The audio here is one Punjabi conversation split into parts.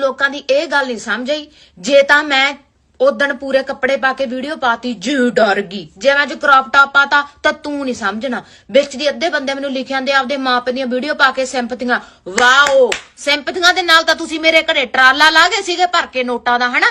ਲੋਕਾਂ ਦੀ ਇਹ ਗੱਲ ਨਹੀਂ ਸਮਝ ਆਈ। ਜੇ ਤਾਂ ਮੈਂ ਉਦਣ ਪੂਰੇ ਕੱਪੜੇ ਪਾ ਕੇ ਵੀਡੀਓ ਪਾਤੀ, ਜੂ ਡਰ ਗਈ। ਜੇ ਮੈਂ ਅੱਜ ਕ੍ਰੌਪ ਟਾਪ ਪਾਤਾ, ਤਾਂ ਤੂੰ ਨਹੀਂ ਸਮਝਣਾ। ਵਿੱਚ ਦੀ ਅੱਧੇ ਬੰਦੇ ਮੈਨੂੰ ਲਿਖਿਆ ਜਾਂਦੇ ਆਪਦੇ ਮਾਪੇ ਦੀਆਂ ਵੀਡੀਓ ਪਾ ਕੇ ਸਿੰਪਥੀਆਂ ਵਾਓ! ਸਿੰਪਥੀਆਂ ਦੇ ਨਾਲ ਤਾਂ ਤੁਸੀਂ ਮੇਰੇ ਘਰੇ ਟਰਾਲਾ ਲਾ ਗਏ ਸੀਗੇ ਭਰ ਕੇ ਨੋਟਾਂ ਦਾ, ਹਨਾ?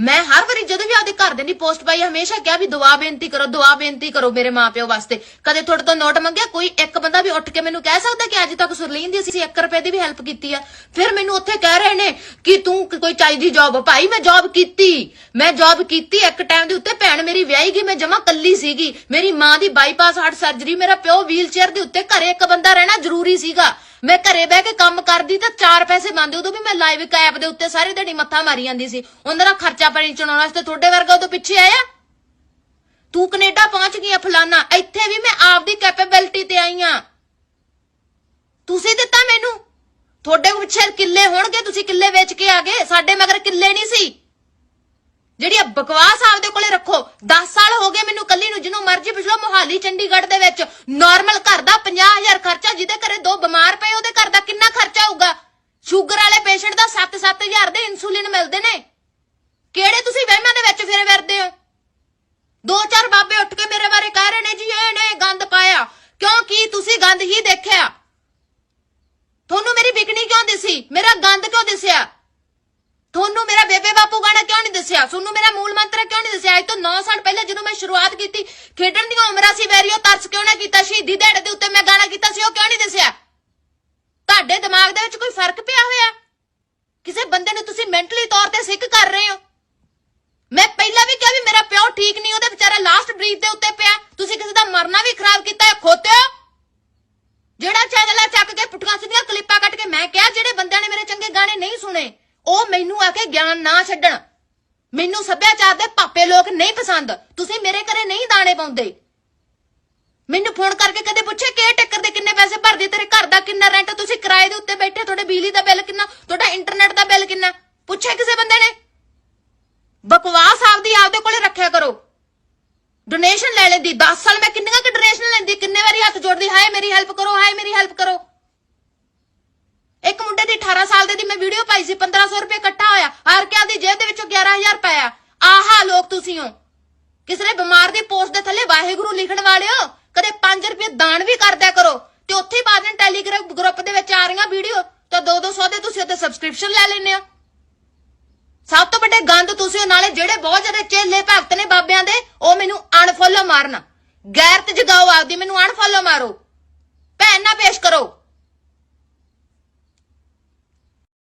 ਮੈਂ ਹਰ ਵਾਰੀ ਜਦੋਂ ਵੀ ਆਪਦੇ ਘਰ ਦੇ ਦੀ ਪੋਸਟ ਪਾਈ, ਹਮੇਸ਼ਾ ਕਿਹਾ ਵੀ ਦੁਆ ਬੇਨਤੀ ਕਰੋ, ਦੁਆ ਬੇਨਤੀ ਕਰੋ ਮੇਰੇ ਮਾਪਿਓ ਵਾਸਤੇ। ਕਦੇ ਤੁਹਾਡੇ ਤੋਂ ਨੋਟ ਮੰਗਿਆ? ਕੋਈ ਇੱਕ ਬੰਦਾ ਵੀ ਉੱਠ ਕੇ ਮੈਨੂੰ ਕਹਿ ਸਕਦਾ ਕਿ ਅੱਜ ਤੱਕ ਸੁਰਲੀਨ ਦੀ ਅਸੀਂ 1 ਰੁਪਏ ਦੀ ਵੀ ਹੈਲਪ ਕੀਤੀ ਆ? ਫਿਰ ਮੈਨੂੰ ਉੱਥੇ ਕਹਿ ਰਹੇ ਨੇ ਕਿ ਤੂੰ ਕੋਈ ਚਾਹੀਦੀ ਜੌਬ ਭਾਈ ਮੈਂ ਜੌਬ ਕੀਤੀ। ਮੈਂ ਜੌਬ ਕੀਤੀ ਇੱਕ ਟਾਈਮ ਦੇ ਉੱਤੇ, ਭੈਣ ਮੇਰੀ ਵਿਆਹੀ ਗਈ, ਮੈਂ ਜਮਾ ਕੱਲੀ ਸੀਗੀ। ਮੇਰੀ ਮਾਂ ਦੀ ਬਾਈਪਾਸ ਹਾਰਟ ਸਰਜਰੀ ਮੇਰਾ ਪਿਓ ਵੀਲ ਚੇਅਰ ਦੇ ਉੱਤੇ ਘਰੇ ਇੱਕ ਬੰਦਾ ਰਹਿਣਾ ਜ਼ਰੂਰੀ ਸੀਗਾ। ਮੈਂ ਘਰੇ ਬਹਿ ਕੇ ਕੰਮ ਕਰਦੀ ਤਾਂ ਚਾਰ ਪੈਸੇ ਬੰਦੇ ਉਦੋਂ ਵੀ ਮੈਂ ਲਾਈਵ ਕੈਪ ਦੇ ਉੱਤੇ ਸਾਰੀ ਦਿਹਾੜੀ ਮੱਥਾ ਮਾਰੀ ਜਾਂਦੀ ਸੀ। ਉਹਨਾਂ ਦਾ ਖਰਚਾ ਪਾਣੀ ਚੁਣਾਉਣ ਵਾਸਤੇ ਤੁਹਾਡੇ ਵਰਗਾ ਉਦੋਂ ਪਿੱਛੇ ਆਇਆ। ਤੂੰ ਕੈਨੇਡਾ ਪਹੁੰਚ ਗਈ ਆ ਫਲਾਨਾ, ਇੱਥੇ ਵੀ ਮੈਂ ਆਪਦੀ ਕੈਪੇਬਿਲਿਟੀ ਤੇ ਆਈ ਆ। ਤੁਸੀਂ ਦਿੱਤਾ ਮੈਨੂੰ? ਤੁਹਾਡੇ ਪਿੱਛੇ ਕਿੱਲੇ ਹੋਣਗੇ, ਤੁਸੀਂ ਕਿੱਲੇ ਵੇਚ ਕੇ ਆ ਗਏ, ਸਾਡੇ ਮਗਰ ਕਿੱਲੇ ਨਹੀਂ ਸੀ। ਜਿਹੜੀ ਆ ਬਕਵਾਸ ਆਪਦੇ ਕੋਲੇ ਰੱਖੋ। 10 ਸਾਲ ਹੋ ਗਏ ਮੈਨੂੰ ਕੱਲੀ ਨੂੰ, ਜਿਹਨੂੰ ਮਰਜ਼ੀ ਪੁੱਛ ਲਓ, ਮੋਹਾਲੀ, ਚੰਡੀਗੜ੍ਹ ਦੇ ਵਿੱਚ। ਨਾਰਮਲ ਘਰ ਦਾ 50000 ਖਰਚਾ ਜਿਹਦੇ ਘਰੇ ਦੋ ਬਿਮਾਰ ਪਏ ਉਹਦੇ ਘਰ ਦਾ ਕਿੰਨਾ ਖਰਚਾ ਹੋਊਗਾ ਸ਼ੂਗਰ ਵਾਲੇ ਪੇਸ਼ੈਂਟ ਦਾ 7-7000 ਦੇ ਇਨਸੂਲਿਨ ਮਿਲਦੇ ਨੇ। ਕਿਹੜੇ ਤੁਸੀਂ ਵਹਿਮਾਂ ਦੇ ਵਿੱਚ ਫਿਰ ਵਰਦੇ ਹੋ? ਦੋ ਚਾਰ ਬਾਬੇ ਉੱਠ ਕੇ ਮੇਰੇ ਬਾਰੇ ਕਹਿ ਰਹੇ ਨੇ ਜੀ, ਇਹ ਨੇ ਗੰਦ ਪਾਇਆ। ਕਿਉਂਕਿ ਤੁਸੀਂ ਗੰਦ ਹੀ ਦੇਖਿਆ? ਤੁਹਾਨੂੰ ਮੇਰੀ ਵਿਕਣੀ ਕਿਉਂ ਦਿਸੀ? ਮੇਰਾ ਗੰਦ ਕਿਉਂ ਦਿਸਿਆ? ਤੁਹਾਨੂੰ ਮੇਰਾ ਬੇਬੇ ਬਾਪੂ ਗਾਣਾ ਕਿਉਂ ਨਹੀਂ ਦੱਸਿਆ? ਤੁਹਾਨੂੰ ਮੇਰਾ ਮੂਲ ਮੰਤਰ ਕਿਉਂ ਨਹੀਂ ਦੱਸਿਆ? ਅੱਜ ਤੋਂ 9 ਸਾਲ ਪਹਿਲਾਂ ਜਦੋਂ ਮੈਂ ਸ਼ੁਰੂਆਤ ਕੀਤੀ, ਖੇਡਣ ਦੀਆਂ ਉਮਰਾਂ ਸੀ ਵੈਰੀਓ ਤਰਸ ਕਿਉਂ ਨਾ ਕੀਤਾ? ਸ਼ਹੀਦੀ ਦਿਹਾੜੇ ਦੇ ਉੱਤੇ ਮੈਂ ਗਾਣਾ ਕੀਤਾ ਸੀ, ਉਹ ਕਿਉਂ ਨਹੀਂ ਦੱਸਿਆ? ਤੁਹਾਡੇ ਦਿਮਾਗ ਦੇ ਵਿੱਚ ਕੋਈ ਫ਼ਰਕ ਪਿਆ ਹੋਇਆ ਕਿਸੇ ਬੰਦੇ ਨੂੰ ਤੁਸੀਂ ਮੈਂਟਲੀ ਤੌਰ ਤੇ ਸਿੱਖ ਕਰ ਰਹੇ ਹੋ? ਮੈਂ ਪਹਿਲਾਂ ਵੀ ਕਿਹਾ ਵੀ ਮੇਰਾ ਪਿਓ ਠੀਕ ਨਹੀਂ, ਉਹਦੇ ਵਿਚਾਰਾ ਲਾਸਟ ਬਰੀਥ ਦੇ ਉੱਤੇ ਪਿਆ। ਤੁਸੀਂ ਕਿਸੇ ਦਾ ਮਰਨਾ ਵੀ ਖਰਾਬ ਕੀਤਾ ਹੈ ਖੋਤਿਓ ਜਿਹੜਾ ਚੈਨਲ ਚੱਕ ਕੇ ਪੁੱਠੀਆਂ ਸਿੱਧੀਆਂ ਕਲਿੱਪਾਂ ਕੱਟ ਕੇ ਮੈਂ ਕਿਹਾ, ਜਿਹੜੇ ਬੰਦਿਆਂ ਨੇ ਮੇਰੇ ਚੰਗੇ ਗਾਣੇ ਨਹੀਂ ਸੁਣੇ, ਉਹ ਮੈਨੂੰ ਆ ਕੇ ਗਿਆਨ ਨਾ ਛੱਡਣ। ਮੈਨੂੰ ਸੱਭਿਆਚਾਰ ਦੇ ਪਾਪੇ ਲੋਕ ਨਹੀਂ ਪਸੰਦ। ਤੁਸੀਂ ਮੇਰੇ ਘਰੇ ਨਹੀਂ ਦਾਣੇ ਪਾਉਂਦੇ। ਮੈਨੂੰ ਫੋਨ ਕਰਕੇ ਕਦੇ ਪੁੱਛੇ, ਕਿ ਟੱਕਰ ਦੇ ਕਿੰਨੇ ਪੈਸੇ ਭਰਦੇ? ਤੇਰੇ ਘਰ ਦਾ ਕਿੰਨਾ ਰੈਂਟ ਤੁਸੀਂ ਕਿਰਾਏ ਦੇ ਉੱਤੇ ਬੈਠੇ, ਤੁਹਾਡੇ ਬਿਜਲੀ ਦਾ ਬਿੱਲ ਕਿੰਨਾ ਤੁਹਾਡਾ ਇੰਟਰਨੈਟ ਦਾ ਬਿੱਲ ਕਿੰਨਾ ਪੁੱਛੇ ਕਿਸੇ ਬੰਦੇ ਨੇ ਬਕਵਾਸ ਆਪਦੀ ਆਪਦੇ ਕੋਲੇ ਰੱਖਿਆ ਕਰੋ ਡੋਨੇਸ਼ਨ ਲੈ ਲੈਂਦੀ। 10 ਸਾਲ ਮੈਂ ਕਿੰਨੀਆਂ ਕਿ ਡੋਨੇਸ਼ਨ ਲੈਂਦੀ, ਕਿੰਨੇ ਵਾਰੀ ਹੱਥ ਜੋੜਦੀ, ਹਾਏ ਮੇਰੀ ਹੈਲਪ ਕਰੋ, ਹਾਏ ਮੇਰੀ ਹੈਲਪ ਕਰੋ। ਇੱਕ ਮੁੰਡੇ ਦੀ 18 ਸਾਲ ਦੇ ਦੀ ਮੈਂ ਵੀਡੀਓ ਪਾਈ ਸੀ 1500 ਰੁਪਏ ਇਕੱਠਾ ਹੋਇਆ। ਹਾਰ ਕੇ ਆਪਦੀ ਜੇਬ ਦੇ ਵਿੱਚੋਂ 11000 ਪਾਇਆ। ਆਹਾ ਲੋਕ ਤੁਸੀਂ ਹੋ। ਕਿਸੇ ਨੇ ਬਿਮਾਰ ਦੀ ਪੋਸਟ ਦੇ ਥੱਲੇ ਵਾਹਿਗੁਰੂ ਲਿਖਣ ਵਾਲਿਓ, ਕਦੇ 5 ਰੁਪਏ ਦਾਨ ਵੀ ਕਰਦਿਆ ਕਰੋ। ਤੇ ਉੱਥੇ ਹੀ ਬਾਅਦ ਵਿੱਚ ਟੈਲੀਗ੍ਰਾਮ ਗਰੁੱਪ ਦੇ ਵਿੱਚ ਆ ਰਹੀਆਂ ਵੀਡੀਓ ਤਾਂ 2-200 ਦੇ ਤੁਸੀਂ ਉੱਤੇ ਸਬਸਕ੍ਰਿਪਸ਼ਨ ਲੈ ਲੈਂਦੇ ਹੋ। ਸਭ ਤੋਂ ਵੱਡੇ ਗੰਦ ਤੁਸੀਂ ਨਾਲੇ ਜਿਹੜੇ ਬਹੁਤ ਜ਼ਿਆਦਾ ਚੇਲੇ ਭਗਤ ਨੇ ਬਾਬਿਆਂ ਦੇ ਉਹ ਮੈਨੂੰ ਅਨਫੋਲੋ ਮਾਰਨ। ਗੈਰਤ ਜਗਾਓ ਆਪਦੀ ਮੈਨੂੰ ਅਨਫੋਲੋ ਮਾਰੋ। ਭੈਣ ਨਾ ਪੇਸ਼ ਕਰੋ।